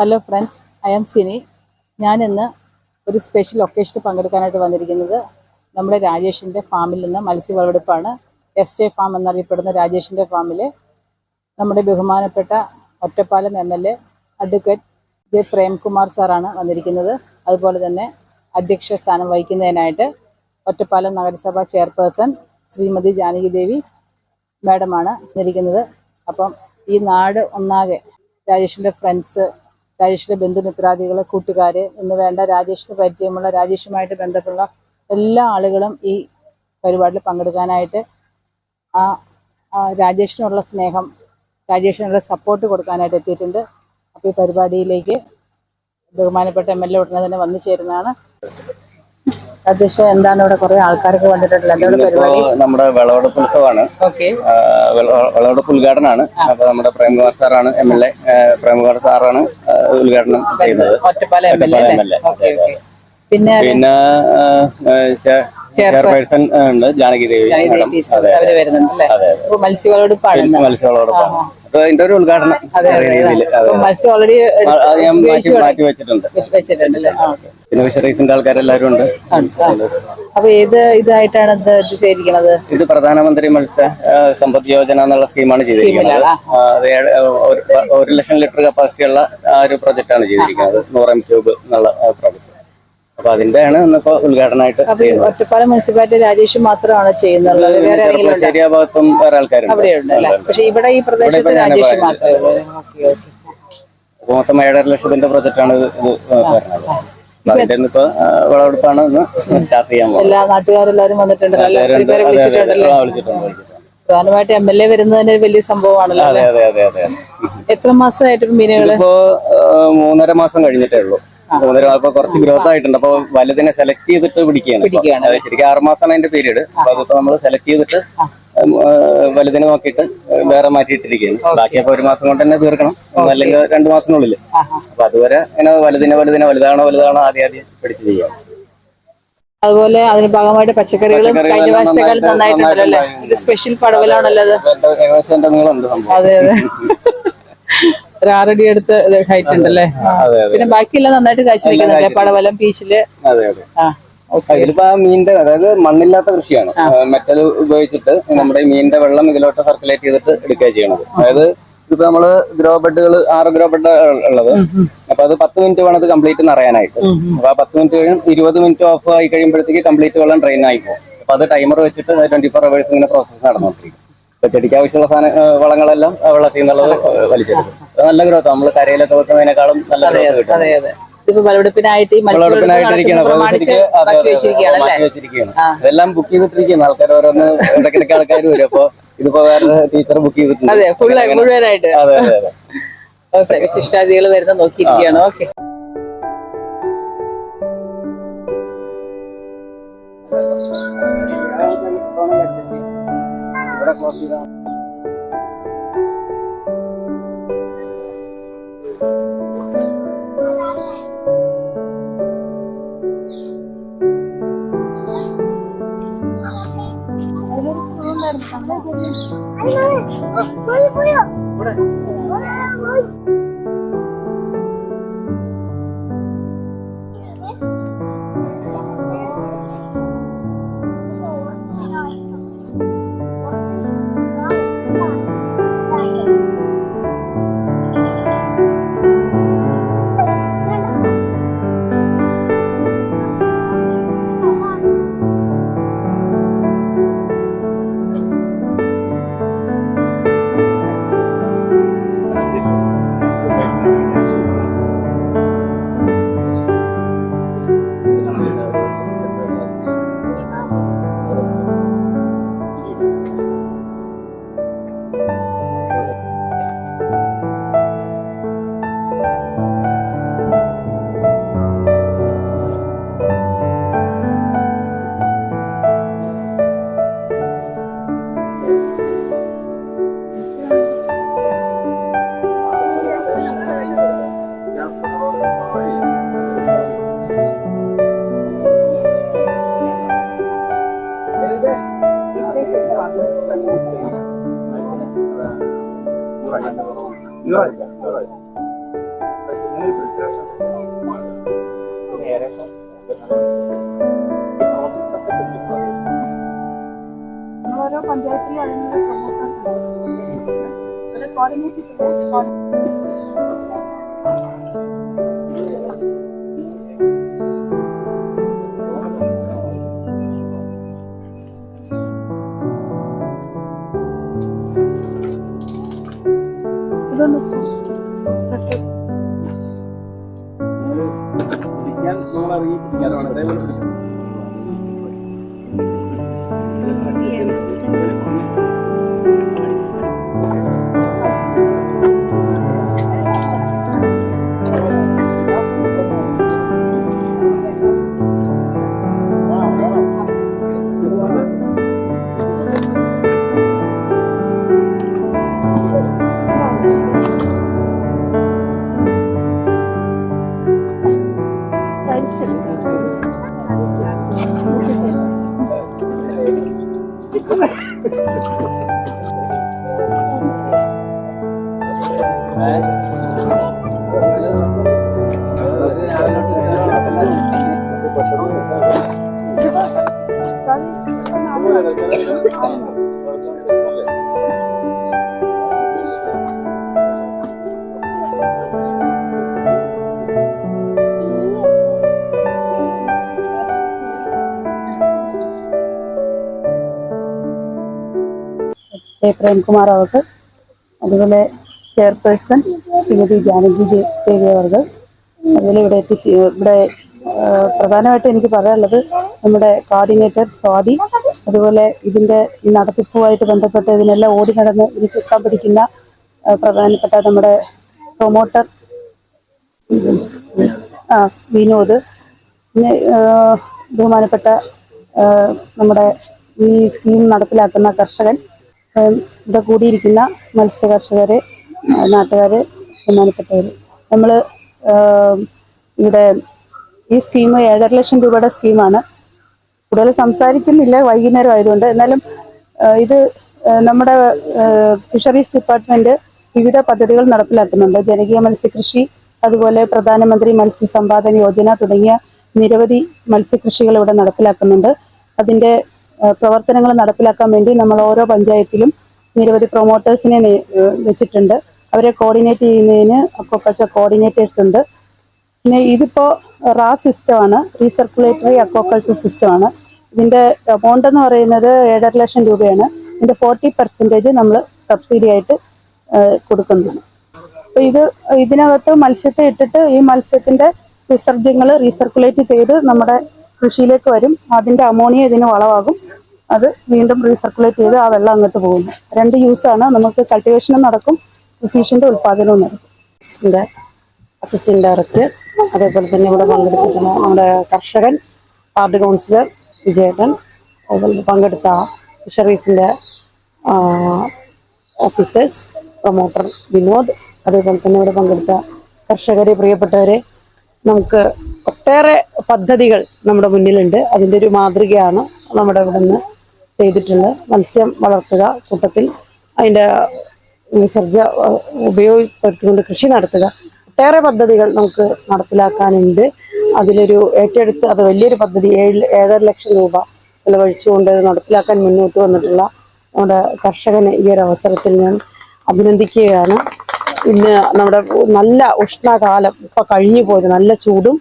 Hello friends I am Sini ഞാനിന്ന് ഒരു special ഒക്കേഷന് പങ്കെടുക്കാനായിട്ട് വന്നിരിക്കുന്നത് നമ്മുടെ രാജേഷിന്റെ ഫാമിൽ നിന്ന് മത്സ്യവിളവെടുപ്പാണ്. എസ് ജെ ഫാം എന്നറിയപ്പെടുന്ന രാജേഷിന്റെ ഫാമിൽ നമ്മുടെ ബഹുമാനപ്പെട്ട Ottapalam M L A advocate J Premkumar സാറാണ് വന്നിരിക്കുന്നത്. അതുപോലെ തന്നെ അധ്യക്ഷ സ്ഥാനം വഹിക്കുന്നതിനായിട്ട് ഒറ്റപ്പാലം നഗരസഭ ചെയർപേഴ്സൺ ശ്രീമതി ജാനകി ദേവി മാഡമാണ് വന്നിരിക്കുന്നത്. അപ്പം ഈ നാട് ഒന്നാകെ രാജേഷിന്റെ ഫ്രണ്ട്സ് രാജേഷിന്റെ ബന്ധുമിത്രാദികൾ കൂട്ടുകാർ എന്ന് വേണ്ട രാജേഷിന് പരിചയമുള്ള രാജേഷുമായിട്ട് ബന്ധപ്പെട്ട എല്ലാ ആളുകളും ഈ പരിപാടിയിൽ പങ്കെടുക്കാനായിട്ട് ആ രാജേഷിനുള്ള സ്നേഹം രാജേഷിനുള്ള സപ്പോർട്ട് കൊടുക്കാനായിട്ട് എത്തിയിട്ടുണ്ട്. അപ്പോൾ ഈ പരിപാടിയിലേക്ക് ബഹുമാനപ്പെട്ട എം എൽ എ ഉടനെ തന്നെ വന്നു ചേരുന്നതാണ്. അധ്യക്ഷ എന്താണ് ഇവിടെ കുറേ ആൾക്കാരൊക്കെ വന്നിട്ടുണ്ടല്ലോ. എന്താണ് പരിപാടി? നമ്മുടെ വിളവെടുപ്പ് ഉത്സവമാണ് വിളവെടുപ്പ് ഉദ്ഘാടനമാണ്. അപ്പൊ നമ്മുടെ പ്രേംകുമാർ സാറാണ് എം എൽ എ പ്രേംകുമാർ സാറാണ് ഉദ്ഘാടനം ചെയ്യുന്നത്. പിന്നെ പിന്നെ ചെയർപേഴ്സൺ ഉണ്ട്. ജാനകി ദേവി അവർ വരുന്നുണ്ട് അല്ലേ? അതെ അപ്പൊ മത്സ്യവിളവെടുപ്പാണ് ഇന്ന്. മത്സ്യവിളവെടുപ്പാണ് ഒരു ഉദ്ഘാടനം മത്സ്യം ഓൾറെഡി മാറ്റി വെച്ചിട്ടുണ്ട്. വെച്ചിട്ടുണ്ട് അല്ലേ? ആ, ഓക്കെ. പിന്നെ ഫിഷറീസിന്റെ ആൾക്കാരെല്ലാരും ഉണ്ട്. അപ്പൊ ഏത് ഇതായിട്ടാണ് ഇത് ചെയ്തിരിക്കുന്നത്? ഇത് പ്രധാനമന്ത്രി മത്സ്യ സമ്പദ് യോജന എന്നുള്ള സ്കീമാണ് ചെയ്തിരിക്കുന്നത്. ഒരു ലക്ഷം ലിറ്റർ കപ്പാസിറ്റി ഉള്ള ആ ഒരു ആണ് ചെയ്തിരിക്കുന്നത്. നൂറ് എം ക്യൂബ് എന്നുള്ള പ്രൊജക്ട് അപ്പൊ അതിന്റെയാണ് ഇന്നിപ്പോ ഉദ്ഘാടനമായിട്ട് ഒറ്റപ്പാലം മുനിസിപ്പാലിറ്റി രാജേഷ് മാത്രമാണ് ചെയ്യുന്നത്. വേറെ? ചെറുപ്പശ്ശേരി ഭാഗത്തും വേറെ ആൾക്കാരുണ്ട്. അവിടെയുണ്ട് പക്ഷെ ഇവിടെ ഈ പ്രദേശത്ത് രാജേഷ്. മാത്രമേ ഉള്ളൂ. മൊത്തം ഏഴര ലക്ഷത്തിന്റെ പ്രൊജക്റ്റാണ് ആണ് ഇത് അപ്പൊ അതിന്റെ വിളവെടുപ്പാണ് ഇന്ന് സ്റ്റാർട്ട് ചെയ്യാൻ പോകുന്നത്. എല്ലാ നാട്ടുകാരെല്ലാരും വന്നിട്ടുണ്ട്. പ്രധാനമായിട്ട് എം എൽ എ വരുന്നതിന് വലിയ സംഭവമാണല്ലോ എത്ര മാസമായിട്ട് മീനുകൾ ഇപ്പോ മൂന്നര മാസം കഴിഞ്ഞിട്ടേ ഉള്ളൂ. മൂന്നര അപ്പൊ കുറച്ച് ഗ്രോത്ത് ആയിട്ടുണ്ട്. അപ്പൊ വലുതിനെ സെലക്ട് ചെയ്തിട്ട് പിടിക്കുകയാണ്. ശരിക്കും ആറുമാസമാണ് അതിന്റെ പീരീഡ് അപ്പൊ അതിപ്പോ നമ്മൾ സെലക്ട് ചെയ്തിട്ട് വലുതിനെ നോക്കിയിട്ട് വേറെ മാറ്റിയിട്ടിരിക്കുകയാണ്. ബാക്കി അപ്പൊ ഒരു മാസം കൊണ്ട് തന്നെ തീർക്കണം. അല്ലെങ്കിൽ രണ്ടു മാസത്തിനുള്ളിൽ ആഹാ. അപ്പൊ അതുവരെ ഇങ്ങനെ വലുതിനെ വലുതിനെ വലുതാണോ വലുതാണോ ആദ്യം ആദ്യം പിടിച്ച് ചെയ്യാം അതുപോലെ അതിന് ഭാഗമായിട്ട് പച്ചക്കറികളും കഴിഞ്ഞ വർഷത്തേക്കാൾ നന്നായിട്ടുണ്ടല്ലോ അല്ലേ? ഇത് സ്പെഷ്യൽ പടവലാണല്ലോ അതെ അതെ. ഒരു ആറടി അടുത്ത് ഹൈറ്റ് ഉണ്ടല്ലേ? അല്ലേ അതെ അതെ. പിന്നെ ബാക്കിയെല്ലാം നന്നായിട്ട് കാഴ്ച നിൽക്കുന്നുണ്ട് പടവലം പീച്ചിൽ. ഇതിലിപ്പോ മീനിന്റെ അതായത് മണ്ണില്ലാത്ത കൃഷിയാണ്. മെറ്റൽ ഉപയോഗിച്ചിട്ട് നമ്മുടെ മീനിന്റെ വെള്ളം ഇതിലോട്ട് സർക്കുലേറ്റ് ചെയ്തിട്ട് എടുക്കുക ചെയ്യണത് അതായത് ഇപ്പൊ നമ്മൾ ഗ്രോ ബെഡുകൾ ആറ് ഗ്രോ ബെഡ് ഉള്ളത്. അപ്പൊ അത് പത്ത് മിനിറ്റ് വേണം അത് കംപ്ലീറ്റ് നിറയാനായിട്ട്. അപ്പൊ ആ പത്ത് മിനിറ്റ് കഴിയും ഇരുപത് മിനിറ്റ് ഓഫ് ആയി കഴിയുമ്പോഴത്തേക്ക് കംപ്ലീറ്റ് വെള്ളം ഡ്രെയിൻ ആയി പോകും. അപ്പൊ അത് ടൈമർ വെച്ചിട്ട് ട്വന്റി ഫോർ അവേഴ്സ് ഇങ്ങനെ പ്രോസസ് നടന്നുകൊണ്ടിരിക്കും. അപ്പൊ ചെടിക്ക് ആവശ്യമുള്ള സാധന വളങ്ങളെല്ലാം വെള്ളത്തിൽ നിന്നുള്ളത് വലിച്ചെടുക്കും. നല്ല ഗ്രോത്ത് നമ്മൾ കരയിലൊക്കെ വെക്കുന്നതിനേക്കാളും നല്ല ഗ്രോത്ത് കിട്ടും. വിളവെടുപ്പിനായിട്ട് ഈ. ഇതെല്ലാം ബുക്ക് ചെയ്തിട്ടിരിക്കുന്നു ആൾക്കാർ ഓരോന്ന് ഇടയ്ക്കിടയ്ക്ക് ആൾക്കാർ വരും. അപ്പൊ ഇതിപ്പോ വേറെ ടീച്ചർ ബുക്ക് ചെയ്തിട്ടുണ്ട്. മുഴുവനായിട്ട്. വിശിഷ്ടാതികൾ വരുന്ന നോക്കിയിരിക്കുകയാണ്. Okay. cara com a pirata. Ay, mamá. Voy, voy. Voy, voy. Koordinasi iya, iya, iya. koordinasi അതിനുള്ള എ. പ്രേംകുമാർ അവർക്ക് അതുപോലെ ചെയർപേഴ്സൺ ശ്രീമതി ജാനകി ദേവി അവർ അതുപോലെ ഇവിടെ എത്തിച്ച് ഇവിടെ പ്രധാനമായിട്ടും എനിക്ക് പറയാനുള്ളത് നമ്മുടെ കോർഡിനേറ്റർ സ്വാതി അതുപോലെ ഇതിന്റെ നടത്തിപ്പുമായിട്ട് ബന്ധപ്പെട്ട് ഇതിനെല്ലാം ഓടി നടന്ന് ഇത് ചുക്കാൻ പിടിക്കുന്ന പ്രധാനപ്പെട്ട നമ്മുടെ പ്രൊമോട്ടർ ആ വിനോദ്. പിന്നെ ബഹുമാനപ്പെട്ട നമ്മുടെ ഈ സ്കീം നടപ്പിലാക്കുന്ന കർഷകൻ ഇവിടെ കൂടിയിരിക്കുന്ന മത്സ്യ കർഷകർ നാട്ടുകാർ ബഹുമാനപ്പെട്ടവർ നമ്മൾ ഇവിടെ ഈ സ്കീം ഏഴര ലക്ഷം രൂപയുടെ സ്കീമാണ് കൂടുതൽ സംസാരിക്കുന്നില്ല വൈകുന്നേരം ആയതുകൊണ്ട്. എന്നാലും ഇത് നമ്മുടെ ഫിഷറീസ് ഡിപ്പാർട്ട്മെന്റ് വിവിധ പദ്ധതികൾ നടപ്പിലാക്കുന്നുണ്ട്. ജനകീയ മത്സ്യകൃഷി അതുപോലെ പ്രധാനമന്ത്രി മത്സ്യസമ്പാദന യോജന തുടങ്ങിയ നിരവധി മത്സ്യകൃഷികൾ ഇവിടെ നടപ്പിലാക്കുന്നുണ്ട്. അതിന്റെ പ്രവർത്തനങ്ങൾ നടപ്പിലാക്കാൻ വേണ്ടി നമ്മൾ ഓരോ പഞ്ചായത്തിലും നിരവധി പ്രൊമോട്ടേഴ്സിനെ വെച്ചിട്ടുണ്ട്. അവരെ കോർഡിനേറ്റ് ചെയ്യുന്നതിന് അക്വകൾച്ചർ കോർഡിനേറ്റേഴ്സ് ഉണ്ട്. പിന്നെ ഇതിപ്പോ റാ സിസ്റ്റമാണ് റീസർക്കുലേറ്ററി അക്വാകൾച്ചർ സിസ്റ്റമാണ്. ഇതിന്റെ എമൗണ്ട് എന്ന് പറയുന്നത് ഏഴര ലക്ഷം രൂപയാണ്. ഇതിന്റെ ഫോർട്ടി പെർസെന്റേജ് നമ്മൾ സബ്സിഡി ആയിട്ട് കൊടുക്കുന്നുണ്ട്. അപ്പോൾ ഇത് ഇതിനകത്ത് മത്സ്യത്തെ ഇട്ടിട്ട് ഈ മത്സ്യത്തിന്റെ വിസർജ്യങ്ങൾ റീസർക്കുലേറ്റ് ചെയ്ത് നമ്മുടെ കൃഷിയിലേക്ക് വരും. അതിന്റെ അമോണിയ ഇതിന് വളവാകും. അത് വീണ്ടും റീസർക്കുലേറ്റ് ചെയ്ത് ആ വെള്ളം അങ്ങോട്ട് പോകുന്നു. രണ്ട് യൂസാണ് നമുക്ക് കൾട്ടിവേഷനും നടക്കും ഫിഷിന്റെ ഉൽപാദനവും നടക്കും. അസിസ്റ്റന്റ് ഡയറക്ടർ അതേപോലെ തന്നെ ഇവിടെ പങ്കെടുത്തിട്ടുള്ള നമ്മുടെ കർഷകൻ വാർഡ് കൗൺസിലർ വിജയേട്ടൻ പങ്കെടുത്ത ഫിഷറീസിന്റെ ഓഫീസേഴ്സ് പ്രൊമോട്ടർ വിനോദ് അതേപോലെ തന്നെ ഇവിടെ പങ്കെടുത്ത കർഷകരെ പ്രിയപ്പെട്ടവരെ നമുക്ക് ഒട്ടേറെ പദ്ധതികൾ നമ്മുടെ മുന്നിലുണ്ട്. അതിന്റെ ഒരു മാതൃകയാണ് നമ്മുടെ ഇവിടെ നിന്ന് ചെയ്തിട്ടുള്ളത്. മത്സ്യം വളർത്തുക കൂട്ടത്തിൽ. അതിന്റെ വിസർജ ഉപയോഗപ്പെടുത്തിക്കൊണ്ട് കൃഷി നടത്തുക. ഒട്ടേറെ പദ്ധതികൾ നമുക്ക് നടപ്പിലാക്കാനുണ്ട്. അതിലൊരു ഏറ്റെടുത്ത് അത് വലിയൊരു പദ്ധതി ഏഴ് ഏഴര ലക്ഷം രൂപ ചെലവഴിച്ചുകൊണ്ട് നടപ്പിലാക്കാൻ മുന്നോട്ട് വന്നിട്ടുള്ള നമ്മുടെ കർഷകനെ ഈ ഒരു അവസരത്തിൽ ഞാൻ അഭിനന്ദിക്കുകയാണ്. ഇന്ന് നമ്മുടെ നല്ല ഉഷ്ണകാലം ഇപ്പൊ കഴിഞ്ഞു പോയത് നല്ല ചൂടും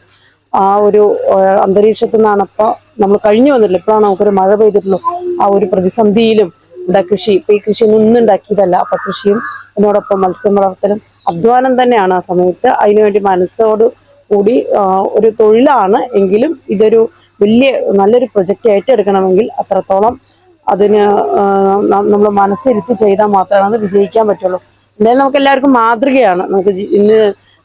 ആ ഒരു അന്തരീക്ഷത്തിൽ നിന്നാണ് ഇപ്പൊ നമ്മൾ കഴിഞ്ഞു വന്നിട്ടില്ല ഇപ്പോഴാണ് നമുക്കൊരു മഴ പെയ്തിട്ടുള്ളൂ ആ ഒരു പ്രതിസന്ധിയിലും ഇവിടെ കൃഷി. ഇപ്പൊ ഈ കൃഷി ഒന്നും ഉണ്ടാക്കിയതല്ല. അപ്പൊ കൃഷിയും അതിനോടൊപ്പം മത്സ്യം വളർത്തലും അധ്വാനം തന്നെയാണ് ആ സമയത്ത്. അതിനുവേണ്ടി മനസ്സോട് കൂടി ഒരു തൊഴിലാണ് എങ്കിലും ഇതൊരു വലിയ നല്ലൊരു പ്രൊജക്റ്റ് ഏറ്റെടുക്കണമെങ്കിൽ അത്രത്തോളം അതിന് നമ്മൾ മനസ്സിരുത്തി ചെയ്താൽ മാത്രമേ അത് വിജയിക്കാൻ പറ്റുള്ളൂ. എന്തായാലും നമുക്ക് എല്ലാവർക്കും മാതൃകയാണ്. നമുക്ക് ഇന്ന്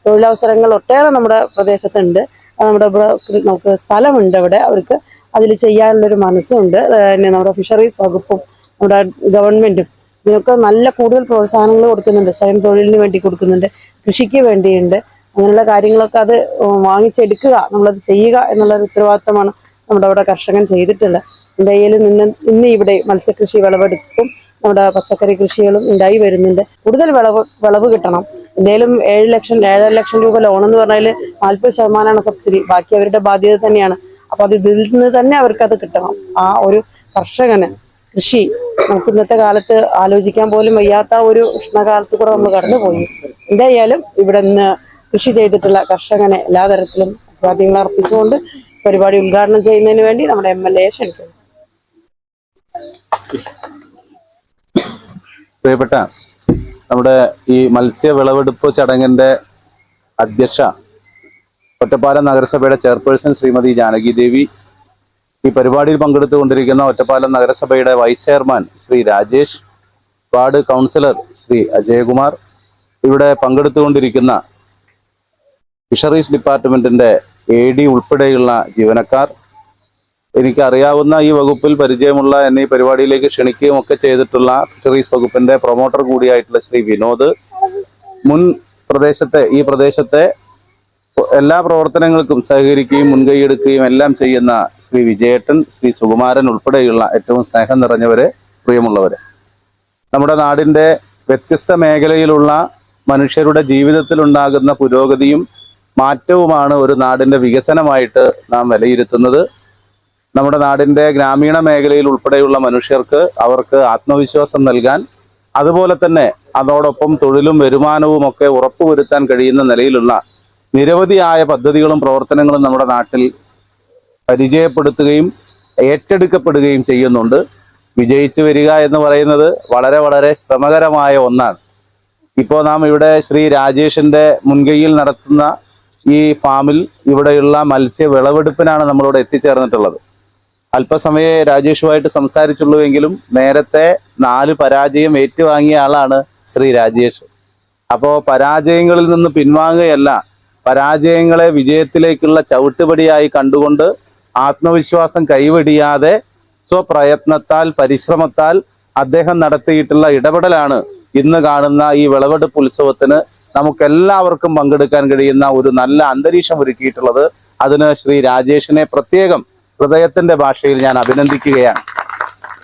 തൊഴിലവസരങ്ങൾ ഒട്ടേറെ നമ്മുടെ പ്രദേശത്തുണ്ട്. നമ്മുടെ നമുക്ക് സ്ഥലമുണ്ട് അവിടെ. അവർക്ക് അതിൽ ചെയ്യാനുള്ളൊരു മനസ്സുണ്ട്. പിന്നെ നമ്മുടെ ഫിഷറീസ് വകുപ്പും നമ്മുടെ ഗവൺമെന്റും ഇതിനൊക്കെ നല്ല കൂടുതൽ പ്രോത്സാഹനങ്ങൾ കൊടുക്കുന്നുണ്ട്. സ്വയം തൊഴിലിന് വേണ്ടി കൊടുക്കുന്നുണ്ട്. കൃഷിക്ക് വേണ്ടിയുണ്ട്. അങ്ങനെയുള്ള കാര്യങ്ങളൊക്കെ അത് വാങ്ങിച്ചെടുക്കുക നമ്മളത് ചെയ്യുക എന്നുള്ള ഉത്തരവാദിത്തമാണ് നമ്മുടെ അവിടെ കർഷകൻ ചെയ്തിട്ടുള്ളത്. എന്തായാലും നിന്ന് ഇന്ന് ഇവിടെ മത്സ്യകൃഷി വിളവെടുപ്പും നമ്മുടെ പച്ചക്കറി കൃഷികളും ഉണ്ടായി വരുന്നുണ്ട്. കൂടുതൽ വിളവ് വിളവ് കിട്ടണം. എന്തെങ്കിലും ഏഴ് ലക്ഷം ഏഴര ലക്ഷം രൂപ ലോൺ എന്ന് പറഞ്ഞാൽ നാൽപ്പത് ശതമാനമാണ് സബ്സിഡി. ബാക്കി അവരുടെ ബാധ്യത തന്നെയാണ്. അപ്പൊ അത് ഇതിൽ നിന്ന് തന്നെ അവർക്ക് അത് കിട്ടണം. ആ ഒരു കർഷകന് കൃഷി. നമുക്ക് ഇന്നത്തെ കാലത്ത് ആലോചിക്കാൻ പോലും വയ്യാത്ത ഒരു ഉഷ്ണകാലത്ത് കൂടെ നമ്മൾ കടന്നുപോയി. എന്തായാലും ഇവിടെ നിന്ന് കൃഷി ചെയ്തിട്ടുള്ള കർഷകനെ എല്ലാ തരത്തിലും അഭിവാദ്യങ്ങൾ അർപ്പിച്ചുകൊണ്ട് പരിപാടി ഉദ്ഘാടനം ചെയ്യുന്നതിന് വേണ്ടി നമ്മുടെ എം എൽ എ ക്ഷണിക്കുന്നു. പ്രിയപ്പെട്ട നമ്മുടെ ഈ മത്സ്യ വിളവെടുപ്പ് ചടങ്ങിന്റെ അധ്യക്ഷ ഒറ്റപ്പാലം നഗരസഭയുടെ ചെയർപേഴ്സൺ ശ്രീമതി ജാനകി ദേവി ഈ പരിപാടിയിൽ പങ്കെടുത്തുകൊണ്ടിരിക്കുന്ന ഒറ്റപ്പാലം നഗരസഭയുടെ vice chairman Shri Rajesh ward councillor Shri Ajayakumar ഇവിടെ പങ്കെടുത്തുകൊണ്ടിരിക്കുന്ന ഫിഷറീസ് ഡിപ്പാർട്ട്മെന്റിന്റെ എ ഡി ഉൾപ്പെടെയുള്ള ജീവനക്കാർ. എനിക്കറിയാവുന്ന ഈ വകുപ്പിൽ പരിചയമുള്ള എന്നെ ഈ പരിപാടിയിലേക്ക് ക്ഷണിക്കുകയും ഒക്കെ ചെയ്തിട്ടുള്ള ഫിഷറീസ് വകുപ്പിന്റെ പ്രൊമോട്ടർ കൂടിയായിട്ടുള്ള ശ്രീ വിനോദ്. മുൻ പ്രദേശത്തെ ഈ പ്രദേശത്തെ എല്ലാ പ്രവർത്തനങ്ങൾക്കും സഹകരിക്കുകയും മുൻകൈയെടുക്കുകയും എല്ലാം ചെയ്യുന്ന ശ്രീ വിജയേട്ടൻ ശ്രീ സുകുമാരൻ ഉൾപ്പെടെയുള്ള ഏറ്റവും സ്നേഹം നിറഞ്ഞവരെ പ്രിയമുള്ളവരെ. നമ്മുടെ നാടിന്റെ വ്യത്യസ്ത മേഖലയിലുള്ള മനുഷ്യരുടെ ജീവിതത്തിൽ ഉണ്ടാകുന്ന പുരോഗതിയും മാറ്റവുമാണ് ഒരു നാടിന്റെ വികസനമായിട്ട് നാം വിലയിരുത്തുന്നത്. നമ്മുടെ നാടിന്റെ ഗ്രാമീണ മേഖലയിൽ ഉൾപ്പെടെയുള്ള മനുഷ്യർക്ക് അവർക്ക് ആത്മവിശ്വാസം നൽകാൻ അതുപോലെ തന്നെ അതോടൊപ്പം തൊഴിലും വരുമാനവും ഒക്കെ ഉറപ്പുവരുത്താൻ കഴിയുന്ന നിലയിലുള്ള നിരവധിയായ പദ്ധതികളും പ്രവർത്തനങ്ങളും നമ്മുടെ നാട്ടിൽ പരിചയപ്പെടുത്തുകയും ഏറ്റെടുക്കപ്പെടുകയും ചെയ്യുന്നുണ്ട്. വിജയിച്ചു വരിക എന്ന് പറയുന്നത് വളരെ വളരെ ശ്രമകരമായ ഒന്നാണ്. ഇപ്പോൾ നാം ഇവിടെ ശ്രീ രാജേഷിന്റെ മുൻകൈയിൽ നടത്തുന്ന ഈ ഫാമിൽ ഇവിടെയുള്ള മത്സ്യ വിളവെടുപ്പിനാണ് നമ്മളിവിടെ എത്തിച്ചേർന്നിട്ടുള്ളത്. അല്പസമയെ രാജേഷുമായിട്ട് സംസാരിച്ചുള്ളൂവെങ്കിലും നേരത്തെ നാല് പരാജയം ഏറ്റുവാങ്ങിയ ആളാണ് ശ്രീ രാജേഷ്. അപ്പോൾ പരാജയങ്ങളിൽ നിന്ന് പിൻവാങ്ങുകയല്ല പരാജയങ്ങളെ വിജയത്തിലേക്കുള്ള ചവിട്ടുപടിയായി കണ്ടുകൊണ്ട് ആത്മവിശ്വാസം കൈവെടിയാതെ സ്വപ്രയത്നത്താൽ പരിശ്രമത്താൽ അദ്ദേഹം നടത്തിയിട്ടുള്ള ഇടപെടലാണ് ഇന്ന് കാണുന്ന ഈ വിളവെടുപ്പ് ഉത്സവത്തിന് നമുക്കെല്ലാവർക്കും പങ്കെടുക്കാൻ കഴിയുന്ന ഒരു നല്ല അന്തരീക്ഷം ഒരുക്കിയിട്ടുള്ളത്. അതിന് ശ്രീ രാജേഷിനെ പ്രത്യേകം ഹൃദയത്തിന്റെ ഭാഷയിൽ ഞാൻ അഭിനന്ദിക്കുകയാണ്.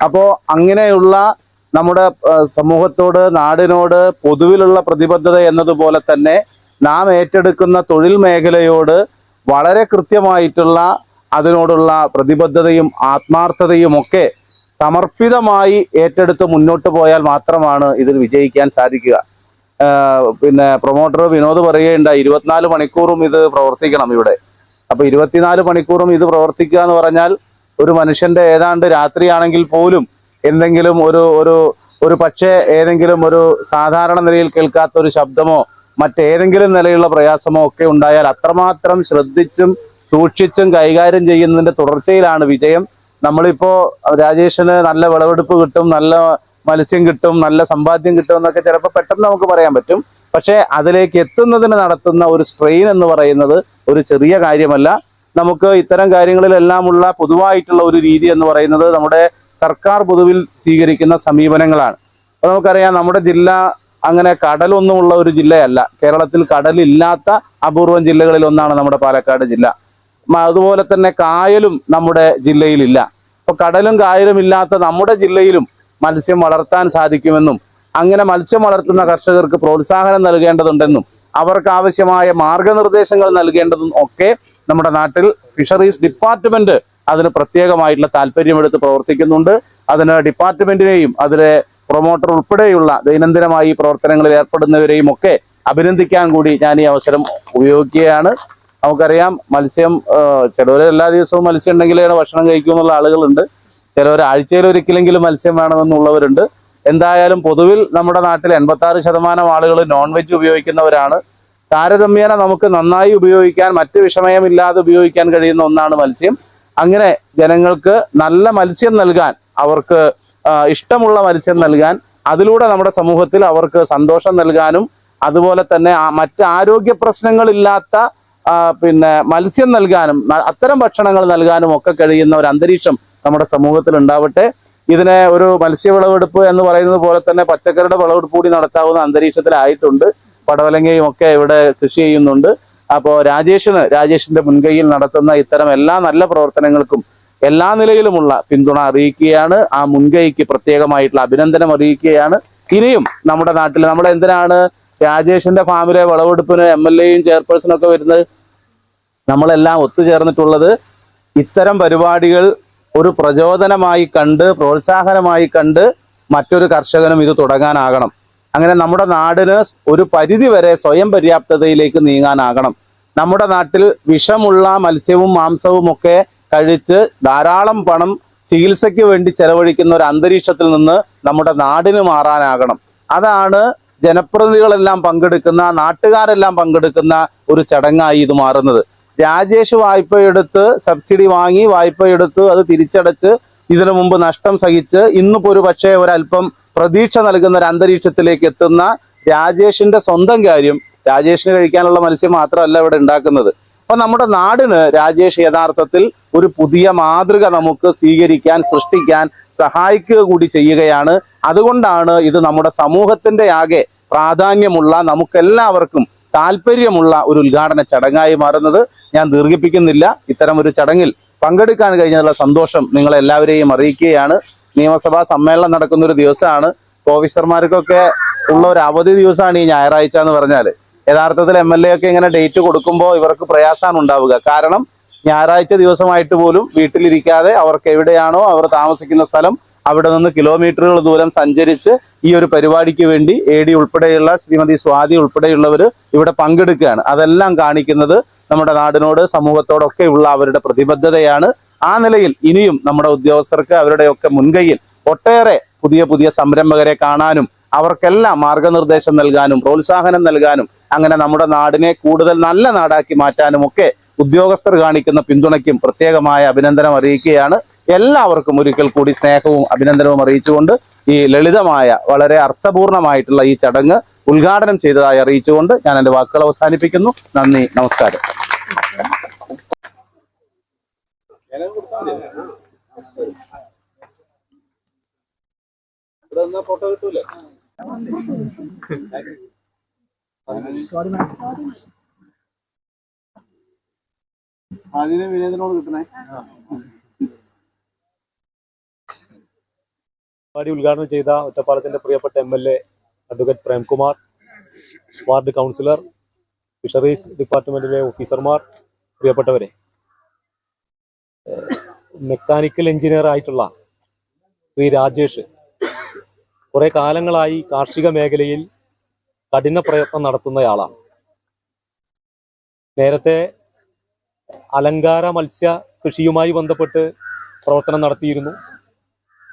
അപ്പോ അങ്ങനെയുള്ള നമ്മുടെ സമൂഹത്തോട് നാടിനോട് പൊതുവിലുള്ള പ്രതിബദ്ധത എന്നതുപോലെ തന്നെ നാം ഏറ്റെടുക്കുന്ന തൊഴിൽ മേഖലയോട് വളരെ കൃത്യമായിട്ടുള്ള അതിനോടുള്ള പ്രതിബദ്ധതയും ആത്മാർത്ഥതയും ഒക്കെ സമർപ്പിതമായി ഏറ്റെടുത്ത് മുന്നോട്ട് പോയാൽ മാത്രമാണ് ഇതിൽ വിജയിക്കാൻ സാധിക്കുക. പിന്നെ പ്രൊമോട്ടർ വിനോദ് പറയേണ്ട ഇരുപത്തിനാല് മണിക്കൂറും ഇത് പ്രവർത്തിക്കണം ഇവിടെ. അപ്പൊ ഇരുപത്തിനാല് മണിക്കൂറും ഇത് പ്രവർത്തിക്കുക എന്ന് പറഞ്ഞാൽ ഒരു മനുഷ്യന്റെ ഏതാണ്ട് രാത്രിയാണെങ്കിൽ പോലും എന്തെങ്കിലും ഒരു ഒരു ഒരു പക്ഷേ ഏതെങ്കിലും ഒരു സാധാരണ നിലയിൽ കേൾക്കാത്ത ഒരു ശബ്ദമോ മറ്റേതെങ്കിലും നിലയിലുള്ള പ്രയാസമോ ഒക്കെ ഉണ്ടായാൽ അത്രമാത്രം ശ്രദ്ധിച്ചും സൂക്ഷിച്ചും കൈകാര്യം ചെയ്യുന്നതിന്റെ തുടർച്ചയിലാണ് വിജയം. നമ്മളിപ്പോ രാജേഷിന് നല്ല വിളവെടുപ്പ് കിട്ടും നല്ല മത്സ്യം കിട്ടും നല്ല സമ്പാദ്യം കിട്ടും എന്നൊക്കെ ചിലപ്പോൾ പെട്ടെന്ന് നമുക്ക് പറയാൻ പറ്റും. പക്ഷേ അതിലേക്ക് എത്തുന്നതിന് നടത്തുന്ന ഒരു സ്ട്രെയിൻ എന്ന് പറയുന്നത് ഒരു ചെറിയ കാര്യമല്ല. നമുക്ക് ഇത്തരം കാര്യങ്ങളിലെല്ലാമുള്ള പൊതുവായിട്ടുള്ള ഒരു രീതി എന്ന് പറയുന്നത് നമ്മുടെ സർക്കാർ പൊതുവിൽ സ്വീകരിക്കുന്ന സമീപനങ്ങളാണ്. അപ്പൊ നമുക്കറിയാം നമ്മുടെ ജില്ല അങ്ങനെ കടലൊന്നുമുള്ള ഒരു ജില്ലയല്ല. കേരളത്തിൽ കടലില്ലാത്ത അപൂർവം ജില്ലകളിൽ ഒന്നാണ് നമ്മുടെ പാലക്കാട് ജില്ല. അതുപോലെ തന്നെ കായലും നമ്മുടെ ജില്ലയിലില്ല. അപ്പൊ കടലും കായലും ഇല്ലാത്ത നമ്മുടെ ജില്ലയിലും മത്സ്യം വളർത്താൻ സാധിക്കുമെന്നും അങ്ങനെ മത്സ്യം വളർത്തുന്ന കർഷകർക്ക് പ്രോത്സാഹനം നൽകേണ്ടതുണ്ടെന്നും അവർക്ക് ആവശ്യമായ മാർഗനിർദ്ദേശങ്ങൾ നൽകേണ്ടതും ഒക്കെ നമ്മുടെ നാട്ടിൽ ഫിഷറീസ് ഡിപ്പാർട്ട്മെന്റ് അതിന് പ്രത്യേകമായിട്ടുള്ള താല്പര്യമെടുത്ത് പ്രവർത്തിക്കുന്നുണ്ട്. അതിന് ഡിപ്പാർട്ട്മെന്റിനെയും അതിലെ പ്രൊമോട്ടർ ഉൾപ്പെടെയുള്ള ദൈനംദിനമായി പ്രവർത്തനങ്ങളിൽ ഏർപ്പെടുന്നവരെയും ഒക്കെ അഭിനന്ദിക്കാൻ കൂടി ഞാൻ ഈ അവസരം ഉപയോഗിക്കുകയാണ്. നമുക്കറിയാം മത്സ്യം ചിലവർ എല്ലാ ദിവസവും മത്സ്യം ഉണ്ടെങ്കിലേ ഭക്ഷണം കഴിക്കൂ എന്നുള്ള ആളുകളുണ്ട്. ചിലവർ ആഴ്ചയിൽ ഒരിക്കലെങ്കിലും മത്സ്യം വേണമെന്നുള്ളവരുണ്ട്. എന്തായാലും പൊതുവിൽ നമ്മുടെ നാട്ടിൽ എൺപത്തി ആറ് ശതമാനം ആളുകൾ നോൺ വെജ് ഉപയോഗിക്കുന്നവരാണ്. താരതമ്യേന നമുക്ക് നന്നായി ഉപയോഗിക്കാൻ മറ്റ് വിഷമയമില്ലാതെ ഉപയോഗിക്കാൻ കഴിയുന്ന ഒന്നാണ് മത്സ്യം. അങ്ങനെ ജനങ്ങൾക്ക് നല്ല മത്സ്യം നൽകാൻ അവർക്ക് ഇഷ്ടമുള്ള മത്സ്യം നൽകാൻ അതിലൂടെ നമ്മുടെ സമൂഹത്തിൽ അവർക്ക് സന്തോഷം നൽകാനും അതുപോലെ തന്നെ മറ്റ് ആരോഗ്യ പ്രശ്നങ്ങളില്ലാത്ത പിന്നെ മത്സ്യം നൽകാനും അത്തരം ഭക്ഷണങ്ങൾ നൽകാനും ഒക്കെ കഴിയുന്ന ഒരു അന്തരീക്ഷം നമ്മുടെ സമൂഹത്തിൽ ഉണ്ടാവട്ടെ. ഇതിനെ ഒരു മത്സ്യ വിളവെടുപ്പ് എന്ന് പറയുന്നത് പോലെ തന്നെ പച്ചക്കറിയുടെ വിളവെടുപ്പ് കൂടി നടത്താവുന്ന അന്തരീക്ഷത്തിലായിട്ടുണ്ട് പടവലങ്ങയും ഒക്കെ ഇവിടെ കൃഷി ചെയ്യുന്നുണ്ട്. അപ്പോൾ രാജേഷിന് രാജേഷിന്റെ മുൻകൈയിൽ നടത്തുന്ന ഇത്തരം എല്ലാ നല്ല പ്രവർത്തനങ്ങൾക്കും എല്ലാ നിലയിലുമുള്ള പിന്തുണ അറിയിക്കുകയാണ്. ആ മുൻകൈക്ക് പ്രത്യേകമായിട്ടുള്ള അഭിനന്ദനം അറിയിക്കുകയാണ്. ഇനിയും നമ്മുടെ നാട്ടിൽ നമ്മുടെ എന്തിനാണ് രാജേഷിന്റെ ഫാമിലെ വിളവെടുപ്പിന് എം എൽ എയും ചെയർപേഴ്സണും ഒക്കെ വരുന്നത്? നമ്മളെല്ലാം ഒത്തുചേർന്നിട്ടുള്ളത് ഇത്തരം പരിപാടികൾ ഒരു പ്രചോദനമായി കണ്ട് പ്രോത്സാഹനമായി കണ്ട് മറ്റൊരു കർഷകനും ഇത് തുടങ്ങാനാകണം. അങ്ങനെ നമ്മുടെ നാടിന് ഒരു പരിധി വരെ സ്വയം പര്യാപ്തതയിലേക്ക് നീങ്ങാനാകണം. നമ്മുടെ നാട്ടിൽ വിഷമുള്ള മത്സ്യവും മാംസവും ഒക്കെ കഴിച്ച് ധാരാളം പണം ചികിത്സയ്ക്ക് വേണ്ടി ചെലവഴിക്കുന്ന ഒരു അന്തരീക്ഷത്തിൽ നിന്ന് നമ്മുടെ നാടിന് മാറാനാകണം. അതാണ് ജനപ്രതിനിധികളെല്ലാം പങ്കെടുക്കുന്ന നാട്ടുകാരെല്ലാം പങ്കെടുക്കുന്ന ഒരു ചടങ്ങായി ഇത് മാറുന്നത്. രാജേഷ് വായ്പയെടുത്ത് സബ്സിഡി വാങ്ങി വായ്പയെടുത്ത് അത് തിരിച്ചടച്ച് ഇതിനു മുമ്പ് നഷ്ടം സഹിച്ച് ഇന്നിപ്പോ ഒരു പക്ഷേ ഒരല്പം പ്രതീക്ഷ നൽകുന്ന ഒരു അന്തരീക്ഷത്തിലേക്ക് എത്തുന്ന രാജേഷിന്റെ സ്വന്തം കാര്യം രാജേഷിന് കഴിക്കാനുള്ള മത്സ്യം മാത്രമല്ല ഇവിടെ ഉണ്ടാക്കുന്നത്. അപ്പൊ നമ്മുടെ നാടിന് രാജേഷ് യഥാർത്ഥത്തിൽ ഒരു പുതിയ മാതൃക നമുക്ക് സ്വീകരിക്കാൻ സൃഷ്ടിക്കാൻ സഹായിക്കുക കൂടി ചെയ്യുകയാണ്. അതുകൊണ്ടാണ് ഇത് നമ്മുടെ സമൂഹത്തിന്റെ ആകെ പ്രാധാന്യമുള്ള നമുക്കെല്ലാവർക്കും താല്പര്യമുള്ള ഒരു ഉദ്ഘാടന ചടങ്ങായി മാറുന്നത്. ഞാൻ ദീർഘിപ്പിക്കുന്നില്ല. ഇത്തരം ഒരു ചടങ്ങിൽ പങ്കെടുക്കാൻ കഴിഞ്ഞതിലുള്ള സന്തോഷം നിങ്ങളെല്ലാവരെയും അറിയിക്കുകയാണ്. നിയമസഭാ സമ്മേളനം നടക്കുന്ന ഒരു ദിവസമാണ്. ഓഫീസർമാർക്കൊക്കെ ഉള്ള ഒരു അവധി ദിവസമാണ് ഈ ഞായറാഴ്ച എന്ന് പറഞ്ഞാൽ യഥാർത്ഥത്തിൽ എം എൽ എ ഒക്കെ ഇങ്ങനെ ഡേറ്റ് കൊടുക്കുമ്പോൾ ഇവർക്ക് പ്രയാസമാണ് ഉണ്ടാവുക. കാരണം ഞായറാഴ്ച ദിവസമായിട്ട് പോലും വീട്ടിലിരിക്കാതെ അവർക്ക് എവിടെയാണോ അവർ താമസിക്കുന്ന സ്ഥലം അവിടെ നിന്ന് കിലോമീറ്ററുകൾ ദൂരം സഞ്ചരിച്ച് ഈ ഒരു പരിപാടിക്ക് വേണ്ടി എ ഡി ഉൾപ്പെടെയുള്ള ശ്രീമതി സ്വാതി ഉൾപ്പെടെയുള്ളവർ ഇവിടെ പങ്കെടുക്കുകയാണ്. അതെല്ലാം കാണിക്കുന്നത് നമ്മുടെ നാടിനോട് സമൂഹത്തോടൊക്കെ ഉള്ള അവരുടെ പ്രതിബദ്ധതയാണ്. ആ നിലയിൽ ഇനിയും നമ്മുടെ ഉദ്യോഗസ്ഥർക്ക് അവരുടെയൊക്കെ മുൻകൈയിൽ ഒട്ടേറെ പുതിയ പുതിയ സംരംഭകരെ കാണാനും അവർക്കെല്ലാം മാർഗനിർദ്ദേശം നൽകാനും പ്രോത്സാഹനം നൽകാനും അങ്ങനെ നമ്മുടെ നാടിനെ കൂടുതൽ നല്ല നാടാക്കി മാറ്റാനും ഒക്കെ ഉദ്യോഗസ്ഥർ കാണിക്കുന്ന പിന്തുണയ്ക്കും പ്രത്യേകമായ അഭിനന്ദനം അറിയിക്കുകയാണ്. എല്ലാവർക്കും ഒരിക്കൽ കൂടി സ്നേഹവും അഭിനന്ദനവും അറിയിച്ചുകൊണ്ട് ഈ ലളിതമായ വളരെ അർത്ഥപൂർണമായിട്ടുള്ള ഈ ചടങ്ങ് ഉദ്ഘാടനം ചെയ്തതായി അറിയിച്ചുകൊണ്ട് ഞാൻ എന്റെ വാക്കുകൾ അവസാനിപ്പിക്കുന്നു. നന്ദി നമസ്കാരം. ഫോട്ടോ കിട്ടൂലേ? അതിന് വിനോദനോട് കിട്ടണേ. പരിപാടി ഉദ്ഘാടനം ചെയ്ത ഒറ്റപ്പാലത്തിന്റെ പ്രിയപ്പെട്ട M L A advocate Premkumar ward councillor fisheries ഡിപ്പാർട്ട്മെന്റിലെ ഓഫീസർമാർ പ്രിയപ്പെട്ടവരെ മെക്കാനിക്കൽ എഞ്ചിനീയർ ആയിട്ടുള്ള ശ്രീ രാജേഷ് കുറെ കാലങ്ങളായി കാർഷിക മേഖലയിൽ കഠിന പ്രയത്നം നടത്തുന്നയാളാണ്. നേരത്തെ അലങ്കാര മത്സ്യ കൃഷിയുമായി ബന്ധപ്പെട്ട് പ്രവർത്തനം നടത്തിയിരുന്നു.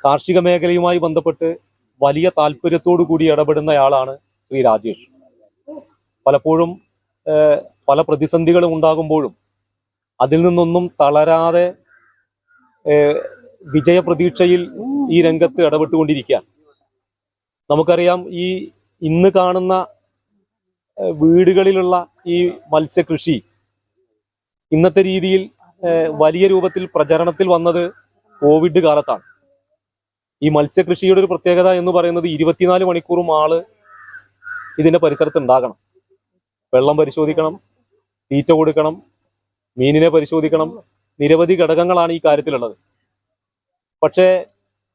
കാർഷിക മേഖലയുമായി ബന്ധപ്പെട്ട് വലിയ താല്പര്യത്തോടു കൂടി ഇടപെടുന്നയാളാണ് ശ്രീ രാജേഷ്. പലപ്പോഴും പല പ്രതിസന്ധികളും ഉണ്ടാകുമ്പോഴും അതിൽ നിന്നൊന്നും തളരാതെ വിജയപ്രതീക്ഷയിൽ ഈ രംഗത്ത് ഇടപെട്ടുകൊണ്ടിരിക്കുക നമുക്കറിയാം ഈ ഇന്ന് കാണുന്ന വീടുകളിലുള്ള ഈ മത്സ്യകൃഷി ഇന്നത്തെ രീതിയിൽ വലിയ രൂപത്തിൽ പ്രചരണത്തിൽ വന്നത് കോവിഡ് കാലത്താണ്. ഈ മത്സ്യകൃഷിയുടെ ഒരു പ്രത്യേകത എന്ന് പറയുന്നത് ഇരുപത്തിനാല് മണിക്കൂറും ആൾ ഇതിന്റെ പരിസരത്ത് ഉണ്ടാകണം. വെള്ളം പരിശോധിക്കണം തീറ്റ കൊടുക്കണം മീനിനെ പരിശോധിക്കണം. നിരവധി ഘടകങ്ങളാണ് ഈ കാര്യത്തിലുള്ളത്. പക്ഷേ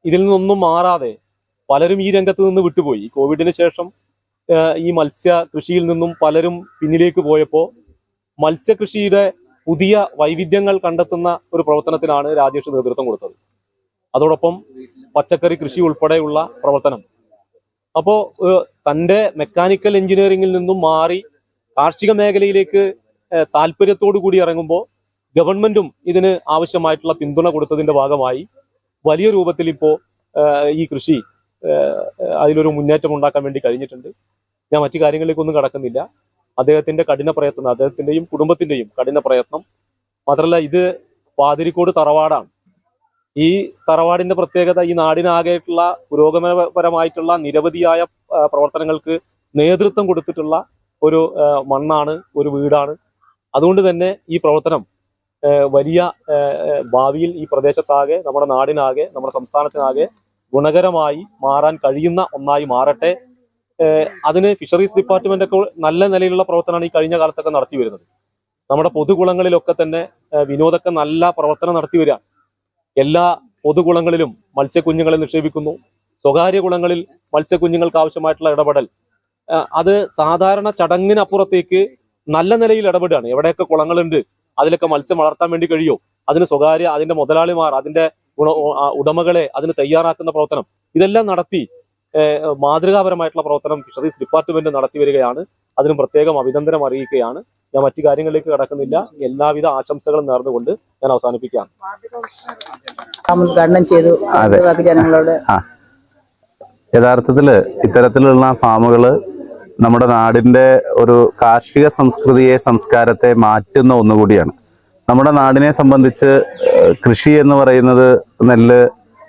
ഇതിൽ നിന്നൊന്നും മാറാതെ പലരും ഈ രംഗത്ത് നിന്ന് വിട്ടുപോയി. കോവിഡിന് ശേഷം ഈ മത്സ്യ കൃഷിയിൽ നിന്നും പലരും പിന്നിലേക്ക് പോയപ്പോൾ മത്സ്യകൃഷിയുടെ പുതിയ വൈവിധ്യങ്ങൾ കണ്ടെത്തുന്ന ഒരു പ്രവർത്തനത്തിനാണ് രാജേഷ് നേതൃത്വം കൊടുത്തത്. അതോടൊപ്പം പച്ചക്കറി കൃഷി ഉൾപ്പെടെയുള്ള പ്രവർത്തനം. അപ്പോൾ തന്റെ മെക്കാനിക്കൽ എഞ്ചിനീയറിംഗിൽ നിന്നും മാറി കാർഷിക മേഖലയിലേക്ക് താല്പര്യത്തോടു കൂടി ഇറങ്ങുമ്പോൾ ഗവൺമെന്റും ഇതിന് ആവശ്യമായിട്ടുള്ള പിന്തുണ കൊടുത്തതിന്റെ ഭാഗമായി വലിയ രൂപത്തിൽ ഇപ്പോ ഈ കൃഷി അതിലൊരു മുന്നേറ്റം ഉണ്ടാക്കാൻ വേണ്ടി കഴിഞ്ഞിട്ടുണ്ട്. ഞാൻ മറ്റു കാര്യങ്ങളിലേക്കൊന്നും കടക്കുന്നില്ല. അദ്ദേഹത്തിന്റെ കഠിന പ്രയത്നം അദ്ദേഹത്തിന്റെയും കുടുംബത്തിന്റെയും കഠിന പ്രയത്നം. മാത്രമല്ല ഇത് പാതിരിക്കോട് തറവാടാണ്. ഈ തറവാടിന്റെ പ്രത്യേകത ഈ നാടിനാകെയുള്ള പുരോഗമനപരമായിട്ടുള്ള നിരവധിയായ പ്രവർത്തനങ്ങൾക്ക് നേതൃത്വം കൊടുത്തിട്ടുള്ള ഒരു മണ്ണാണ് ഒരു വീടാണ്. അതുകൊണ്ട് തന്നെ ഈ പ്രവർത്തനം വലിയ ഭാവിയിൽ ഈ പ്രദേശത്താകെ നമ്മുടെ നാടിനാകെ നമ്മുടെ സംസ്ഥാനത്തിനാകെ ഗുണകരമായി മാറാൻ കഴിയുന്ന ഒന്നായി മാറട്ടെ. അതിന് ഫിഷറീസ് ഡിപ്പാർട്ട്മെന്റ് ഒക്കെ നല്ല നിലയിലുള്ള പ്രവർത്തനമാണ് ഈ കഴിഞ്ഞ കാലത്തൊക്കെ നടത്തി വരുന്നത്. നമ്മുടെ പൊതുകുളങ്ങളിലൊക്കെ തന്നെ വിനോദൊക്കെ നല്ല പ്രവർത്തനം നടത്തി വരിക. എല്ലാ പൊതുകുളങ്ങളിലും മത്സ്യക്കുഞ്ഞുങ്ങളെ നിക്ഷേപിക്കുന്നു. സ്വകാര്യ കുളങ്ങളിൽ മത്സ്യക്കുഞ്ഞുങ്ങൾക്ക് ആവശ്യമായിട്ടുള്ള ഇടപെടൽ. അത് സാധാരണ ചടങ്ങിനപ്പുറത്തേക്ക് നല്ല നിലയിൽ ഇടപെടുകയാണ്. എവിടെയൊക്കെ കുളങ്ങളുണ്ട് അതിലൊക്കെ മത്സ്യം വളർത്താൻ വേണ്ടി കഴിയോ അതിന് സ്വകാര്യ അതിന്റെ മുതലാളിമാർ അതിന്റെ ഗുണ- ഉടമകളെ അതിന് തയ്യാറാക്കുന്ന പ്രവർത്തനം. ഇതെല്ലാം നടത്തി മാതൃകാപരമായിട്ടുള്ള പ്രവർത്തനം ഫിഷറീസ് ഡിപ്പാർട്ട്മെന്റ് നടത്തി വരികയാണ്. അതിനും പ്രത്യേകം അഭിനന്ദനം അറിയിക്കുകയാണ്. ഞാൻ മറ്റു കാര്യങ്ങളിലേക്ക് കടക്കുന്നില്ല. എല്ലാവിധ ആശംസകളും നേർന്നുകൊണ്ട് ഞാൻ അവസാനിപ്പിക്കുകയാണ്. ഉദ്ഘാടനം ചെയ്തു. ജനങ്ങളോട്. യഥാർത്ഥത്തിൽ ഇത്തരത്തിലുള്ള ഫാമുകൾ നമ്മുടെ നാടിന്റെ ഒരു കാർഷിക സംസ്കൃതിയെ സംസ്കാരത്തെ മാറ്റുന്ന ഒന്നുകൂടിയാണ്. നമ്മുടെ നാടിനെ സംബന്ധിച്ച് കൃഷി എന്ന് പറയുന്നത് നെല്ല്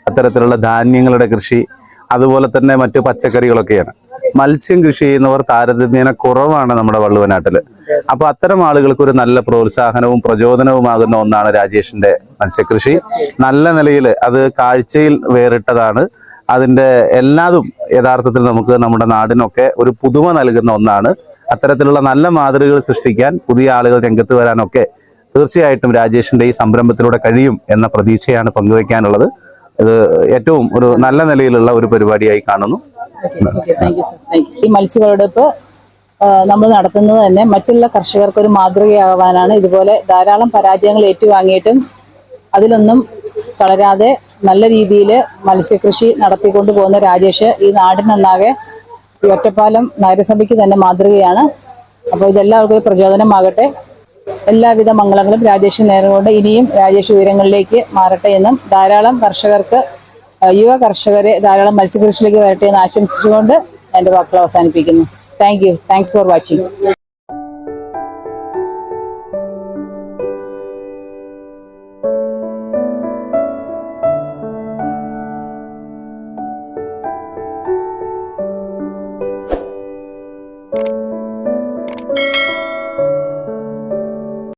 അത്തരത്തിലുള്ള ധാന്യങ്ങളുടെ കൃഷി അതുപോലെ തന്നെ മറ്റു പച്ചക്കറികളൊക്കെയാണ്. മത്സ്യം കൃഷി ചെയ്യുന്നവർ താരതമ്യേന കുറവാണ് നമ്മുടെ വള്ളുവനാട്ടിൽ. അപ്പൊ അത്തരം ആളുകൾക്ക് ഒരു നല്ല പ്രോത്സാഹനവും പ്രചോദനവുമാകുന്ന ഒന്നാണ് രാജേഷിന്റെ മത്സ്യകൃഷി. നല്ല നിലയിൽ അത് കാഴ്ചയിൽ വേറിട്ടതാണ്. അതിന്റെ എല്ലാതും യഥാർത്ഥത്തിൽ നമുക്ക് നമ്മുടെ നാടിനൊക്കെ ഒരു പുതുമ നൽകുന്ന ഒന്നാണ്. അത്തരത്തിലുള്ള നല്ല മാതൃകകൾ സൃഷ്ടിക്കാൻ പുതിയ ആളുകൾ രംഗത്ത് വരാനൊക്കെ തീർച്ചയായിട്ടും രാജേഷിന്റെ ഈ സംരംഭത്തിലൂടെ കഴിയും എന്ന പ്രതീക്ഷയാണ് പങ്കുവയ്ക്കാനുള്ളത്. ഇത് ഏറ്റവും ഒരു നല്ല നിലയിലുള്ള ഒരു പരിപാടിയായി കാണുന്നു. ഈ മത്സ്യവിളവെടുപ്പ് നമ്മൾ നടത്തുന്നത് തന്നെ മറ്റുള്ള കർഷകർക്ക് ഒരു മാതൃകയാവാനാണ്. ഇതുപോലെ ധാരാളം പരാജയങ്ങൾ ഏറ്റുവാങ്ങിയിട്ടും അതിലൊന്നും തളരാതെ നല്ല രീതിയിൽ മത്സ്യകൃഷി നടത്തിക്കൊണ്ട് പോകുന്ന രാജേഷ് ഈ നാടിനൊന്നാകെ ഒറ്റപ്പാലം നഗരസഭയ്ക്ക് തന്നെ മാതൃകയാണ്. അപ്പോൾ ഇതെല്ലാവർക്കും പ്രചോദനമാകട്ടെ. എല്ലാവിധ മംഗളങ്ങളും രാജേഷ് നേർന്നുകൊണ്ട് ഇനിയും രാജേഷ് ഉയരങ്ങളിലേക്ക് മാറട്ടെ എന്നും ധാരാളം കർഷകർക്ക് യുവ കർഷകരെ ധാരാളം മത്സ്യകൃഷിയിലേക്ക് വരട്ടെ എന്ന് ആശംസിച്ചുകൊണ്ട് എന്റെ വാക്കുകൾ അവസാനിപ്പിക്കുന്നു. Thank you thanks for watching